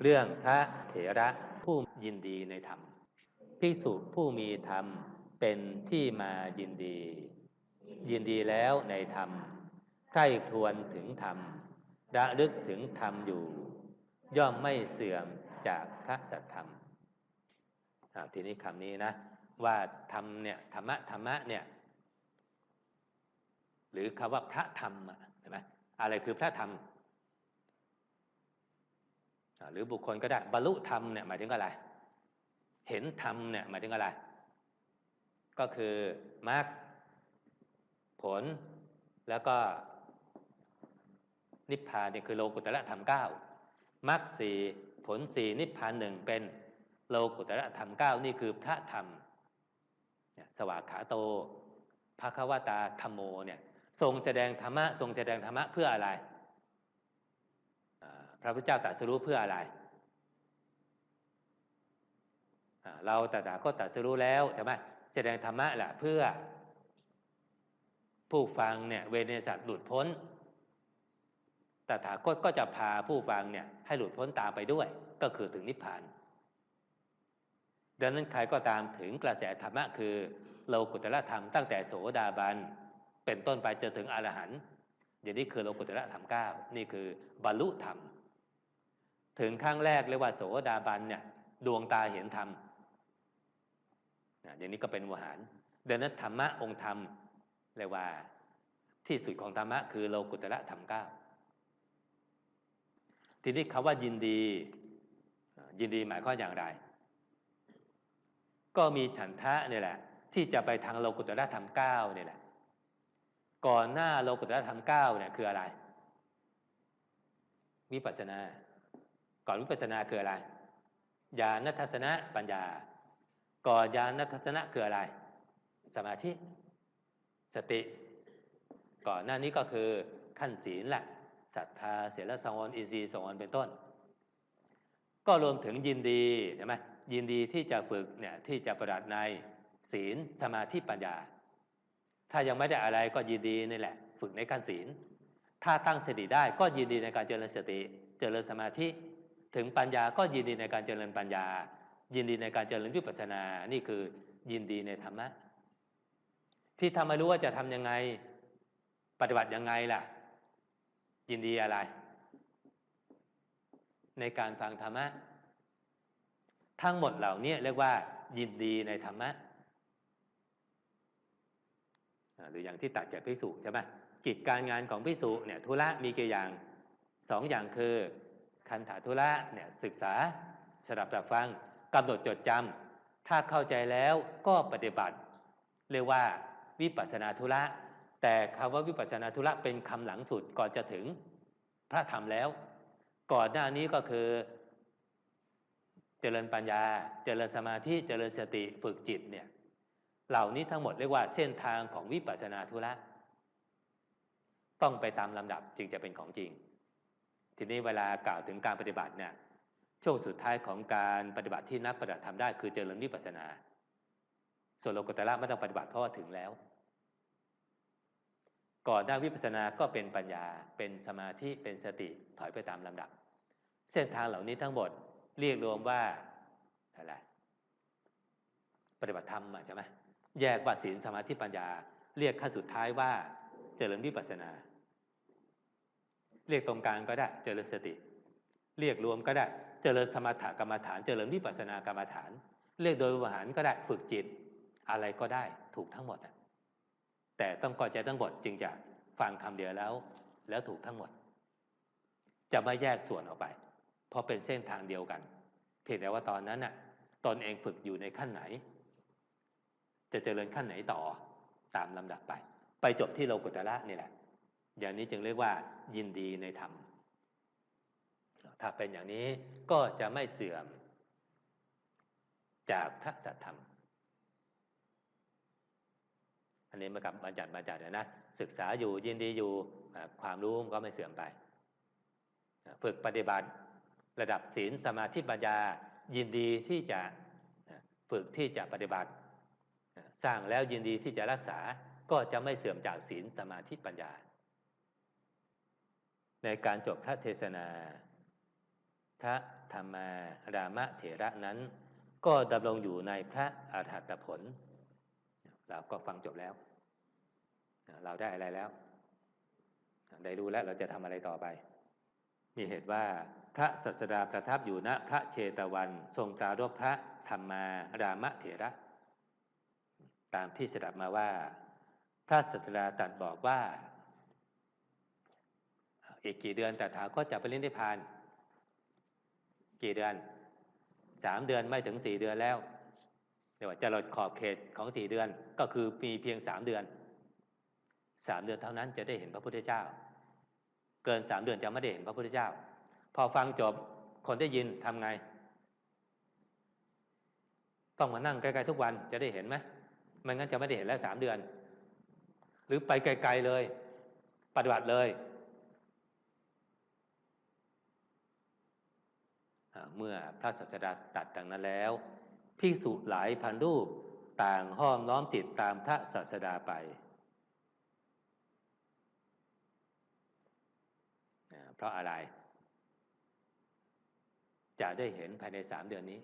เรื่องพระเถระผู้ยินดีในธรรมภิกษุผู้มีธรรมเป็นที่มายินดี ยินดีแล้วในธรรมใคร่ควญถึงธรรมระลึกถึงธรรมอยู่ ย่อมไม่เสื่อมจากพระสัทธรรมทีนี้คำนี้นะ ว่าธรรมเนี่ยธรรมะธรรมะเนี่ยหรือคำว่าพระธรรมเห็นไหมอะไรคือพระธรรม หรือบุคคลก็ได้บรรลุธรรมเนี่ยหมายถึงอะไร เห็นธรรมเนี่ยหมายถึงอะไร ก็คือมรรคผลแล้วก็นิพพานเนี่ยคือโลกุตระธรรมเก้ามรรคสี่ผลสี่นิพพานหนึ่งเป็นโลกุตระธรรมเก้านี่คือพระธรรมสวากขาโตภะควตาธรรมโมเนี่ยทรงแสดงธรรมะทรงแสดงธรรมะเพื่ออะไร พระพุทธเจ้าตรัสรู้เพื่ออะไรเราตถาคตตรัสรู้แล้วใช่ไหมแสดงธรรมะแหละเพื่อ ผู้ฟังเนี่ยเวเนสัตหลุดพ้นตถาคตก็จะพาผู้ฟังเนี่ยให้หลุดพ้นตามไปด้วย ก็คือถึงนิพพานดังนั้นใครก็ตามถึงกระแสธรรมะคือโลกุตละธรรมตั้งแต่โสดาบันเป็นต้นไปจนถึงอรหันต์อย่างนี้คือโลกุตละธรรมเก้านี่คือบรรลุธรรม ถึงขั้งแรกเรียกว่าโสดาบันเนี่ยดวงตาเห็นธรรมอย่างนี้ก็เป็นวหารเดนนั้นธรรมะองค์ธรรมเรียกว่าที่สุดของธรรมะคือโลกุตระธรรมเก้าทีนี้คาว่ายินดี ยินดีหมายความอย่างไร ก็มีฉันทะเนี่ยแหละ ที่จะไปทางโลกุตระธรรมเก้าเนี่ยแหละ ก่อนหน้าโลกุตระธรรมเก้าเนี่ยคืออะไร วิปัสสนา ก่อนวิปัสนาคืออะไรญาณทัศนะปัญญา ก่อนญาณทัศนะคืออะไร สมาธิ สติ ก่อนหน้านี้ก็คือขั้นศีลแหละศรัทธาเสียละสังวรอินทรีย์สังวรเป็นต้น ก็รวมถึงยินดีใช่ไหมยินดีที่จะฝึกเนี่ยที่จะประดับในศีลสมาธิปัญญา ถ้ายังไม่ได้อะไรก็ยินดีนี่แหละ ฝึกในขั้นศีล ถ้าตั้งสติได้ก็ยินดีในการเจริญสติ เจริญสมาธิ ถึงปัญญาก็ยินดีในการเจริญปัญญา ยินดีในการเจริญวิปัสสนา นี่คือยินดีในธรรมะ ที่ทำไม่รู้ว่าจะทำยังไงปฏิบัติยังไงล่ะ ยินดีอะไร ในการฟังธรรมะ ทั้งหมดเหล่านี้เรียกว่า ยินดีในธรรมะหรืออย่างที่ตัดจากพิสุใช่ไหมกิจการงานของพิสุเนี่ยธุระมีกี่อย่างสองอย่างคือ คันถาธุระเนี่ยศึกษาสดับรับฟังกำหนดจดจำถ้าเข้าใจแล้วก็ปฏิบัติ เรียกว่าวิปัสนาธุระ แต่คำว่าวิปัสนาธุระเป็นคำหลังสุดก่อนจะถึงพระธรรมแล้ว ก่อนหน้านี้ก็คือ เจริญปัญญา เจริญสมาธิเจริญสติฝึกจิตเนี่ยเหล่านี้ทั้งหมดเรียกว่าเส้นทางของวิปัสนาธุระ ต้องไปตามลำดับจึงจะเป็นของจริง ทีนี้เวลากล่าวถึงการปฏิบัติเนี่ยช่วงสุดท้ายของการปฏิบัติที่นักปฏิบัติทำได้คือเจริญวิปัสนา ส่วนโลกุตระไม่ต้องปฏิบัติเพราะว่าถึงแล้ว ก่อนหน้าวิปัสสนาก็เป็นปัญญาเป็นสมาธิเป็นสติถอยไปตามลำดับ เส้นทางเหล่านี้ทั้งหมดเรียกรวมว่าอะไรปฏิบัติธรรมใช่ไหมแยกว่าศีลสมาธิปัญญา เรียกขั้นสุดท้ายว่าเจริญวิปัสสนา เรียกตรงกลางก็ได้เจริญสติ เรียกรวมก็ได้เจริญสมถกรรมฐาน เจริญวิปัสสนากรรมฐาน เรียกโดยวิหารก็ได้ฝึกจิต อะไรก็ได้ถูกทั้งหมดแต่ต้องก่อใจทั้งหมดจึงจะฟังคำเดียวแล้ว แล้วถูกทั้งหมด จะไม่แยกส่วนออกไป เพราะเป็นเส้นทางเดียวกัน เพียงแต่ว่าตอนนั้นน่ะตนเองฝึกอยู่ในขั้นไหน จะเจริญขั้นไหนต่อตามลำดับไป ไปจบที่โลกุตระนี่แหละ อย่างนี้จึงเรียกว่า ยินดีในธรรม ถ้าเป็นอย่างนี้ก็จะไม่เสื่อมจากพระสัทธรรม อันนี้มากับบัญญัติบัญญัตินะ ศึกษาอยู่ยินดีอยู่ความรู้ก็ไม่เสื่อมไป ฝึกปฏิบัติระดับศีลสมาธิปัญญายินดีที่จะฝึกที่จะปฏิบัติ สร้างแล้วยินดีที่จะรักษาก็จะไม่เสื่อมจากศีลสมาธิปัญญา ในการจบพระเทศนา พระธรรมารามะเถระนั้น ก็ดำรงอยู่ในพระอรหัตผล เราก็ฟังจบแล้ว เราได้อะไรแล้ว ได้รู้แล้วเราจะทำอะไรต่อไป มีเหตุว่าพระสัสดาประทับอยู่ณพระเชตวัน ทรงปรารบพระธรรมารามะเถระ ตามที่สดับมาว่า พระสัสดาตรัสบอกว่า อีกกี่เดือนแต่ถาก็จะไปเล่นได้พาน กี่เดือนสามเดือนไม่ถึงสี่เดือนแล้วเดี๋ยวจะหลดขอบเขตของสี่เดือนก็คือมีเพียงสามเดือนสามเดือนเท่านั้นจะได้เห็นพระพุทธเจ้า เกินสามเดือนจะไม่ได้เห็นพระพุทธเจ้า พอฟังจบคนได้ยินทำไง ต้องมานั่งใกล้ๆทุกวันจะได้เห็นไหมไม่งั้นจะไม่ได้เห็นแล้วสามเดือน หรือไปไกลๆเลย ปฏิบัติเลย เมื่อพระศาสดาตัดดังนั้นแล้วภิกษุหลายพันรูปต่างห้อมล้อมติดตามพระศาสดาไปเพราะอะไร จะได้เห็นภายในสามเดือนนี้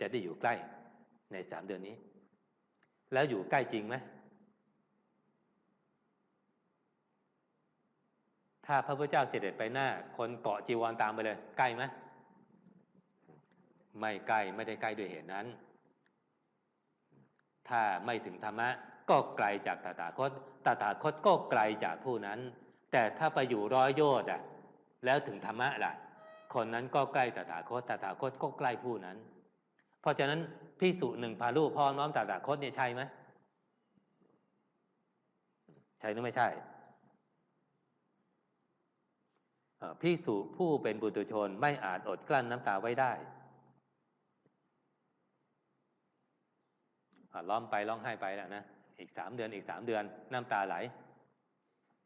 จะได้อยู่ใกล้ในสามเดือนนี้ แล้วอยู่ใกล้จริงไหม ถ้าพระพุทธเจ้าเสด็จไปหน้า คนเกาะจีวรตามไปเลยใกล้ไหมไม่ใกล้ไม่ได้ใกล้ด้วยเหตุนั้น ถ้าไม่ถึงธรรมะ ก็ไกลจากตถาคตตถาคตก็ไกลจากผู้นั้น แต่ถ้าไปอยู่ร้อยโยชน์อะ แล้วถึงธรรมะล่ะ คนนั้นก็ใกล้ตถาคตตถาคตก็ใกล้ผู้นั้น เพราะฉะนั้นพิสุหนึ่งพาลูกพ่อน้อมตถาคตเนี่ยใช่ไหมใช่หรือไม่ใช่ พิสุผู้เป็นบุตรชนไม่อาจอดกลั้นน้ำตาไว้ได้ร้องไปร้องไห้ไปแล้วนะอีกสามเดือนอีกสามเดือนน้ำตาไหล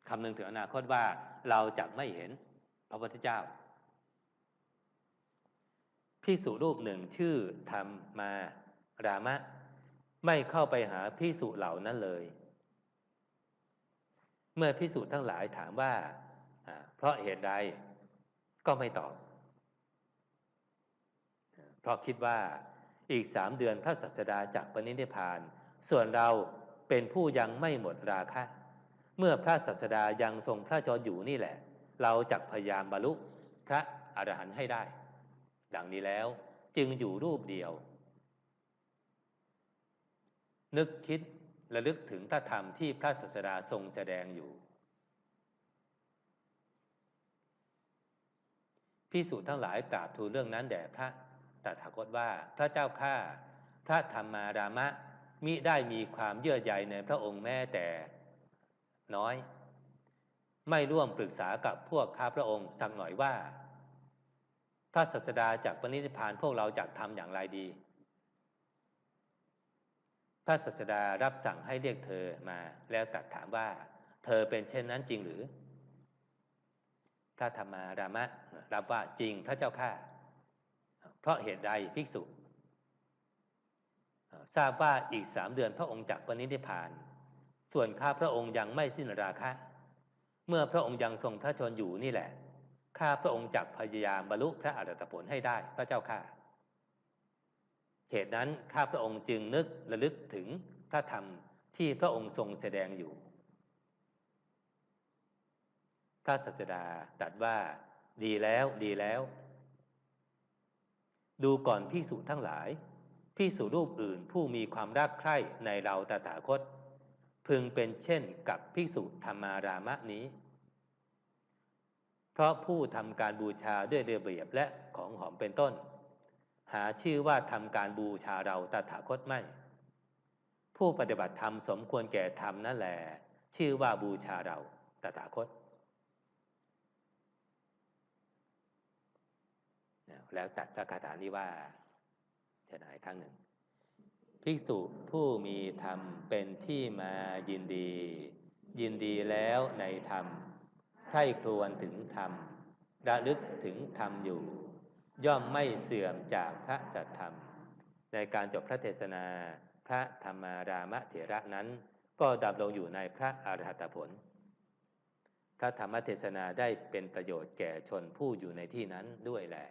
คำนึงถึงอนาคตว่าเราจะไม่เห็นพระพุทธเจ้าพิสุรูปหนึ่งชื่อธรรมมารามะ ไม่เข้าไปหาพิสุเหล่านั้นเลย เมื่อพิสุทั้งหลายถามว่า เพราะเหตุใดก็ไม่ตอบ เพราะคิดว่าอีกสามเดือนพระศัสดาจากปณิธพาน ส่วนเราเป็นผู้ยังไม่หมดราคะ เมื่อพระศัสดายังทรงพระชนอยู่นี่แหละ เราจักพยายามบรรลุพระอรหันต์ให้ได้ ดังนี้แล้วจึงอยู่รูปเดียว นึกคิดระลึกถึงพระธรรมที่พระศัสดาทรงแสดงอยู่ พิสูจทั้งหลายกราบทูลเรื่องนั้นแด่พระตถาคตว่าพระเจ้าข้าพระธรรมารามะมิได้มีความเยื่อใยในพระองค์แม้แต่น้อย ไม่ร่วมปรึกษากับพวกข้าพระองค์สักหน่อยว่า พระศัสดาจากปณิพานพวกเราจะทำอย่างไรดี พระศัสดารับสั่งให้เรียกเธอมาแล้วตัดถามว่า เธอเป็นเช่นนั้นจริงหรือ พระธรรมารามะ รับว่าจริงพระเจ้าข้าเพราะเหตุใดภิกษุ ทราบว่าอีกสามเดือนพระองค์จักปณิธิพาน ส่วนข้าพระองค์ยังไม่สิ้นราคะ เมื่อพระองค์ยังทรงพระชนอยู่นี่แหละ ข้าพระองค์จักพยายามบรรลุพระอรหัตผลให้ได้พระเจ้าข้าเหตุนั้นข้าพระองค์จึงนึกระลึกถึงพระธรรมที่พระองค์ทรงแสดงอยู่ พระศาสดาตรัสว่า ดีแล้วดีแล้ว ดูก่อนพิสูจทั้งหลายพิสูรูปอื่นผู้มีความรักใคร่ในเราตถาคต พึงเป็นเช่นกับพิสูจธรรมารามะนี้ เพราะผู้ทำการบูชาด้วยเระเบียบและของหอมเป็นต้น หาชื่อว่าทำการบูชาเราตถาคตไม่ ผู้ปฏิบัติธรรมสมควรแก่ธรรมนั่นแหละชื่อว่าบูชาเราตถาคต แล้วตัดพระคาถานี้ว่าจะไหนครั้งหนึ่ง ภิกษุผู้มีธรรมเป็นที่มายินดี ยินดีแล้วในธรรมใคร่ครวญถึงธรรมระลึกถึงธรรมอยู่ ย่อมไม่เสื่อมจากพระสัทธรรม ในการจบพระเทศนา พระธรรมารามเถระนั้น ก็ดับลงอยู่ในพระอรหัตผล พระธรรมเทศนาได้เป็นประโยชน์แก่ชนผู้อยู่ในที่นั้นด้วยแหละ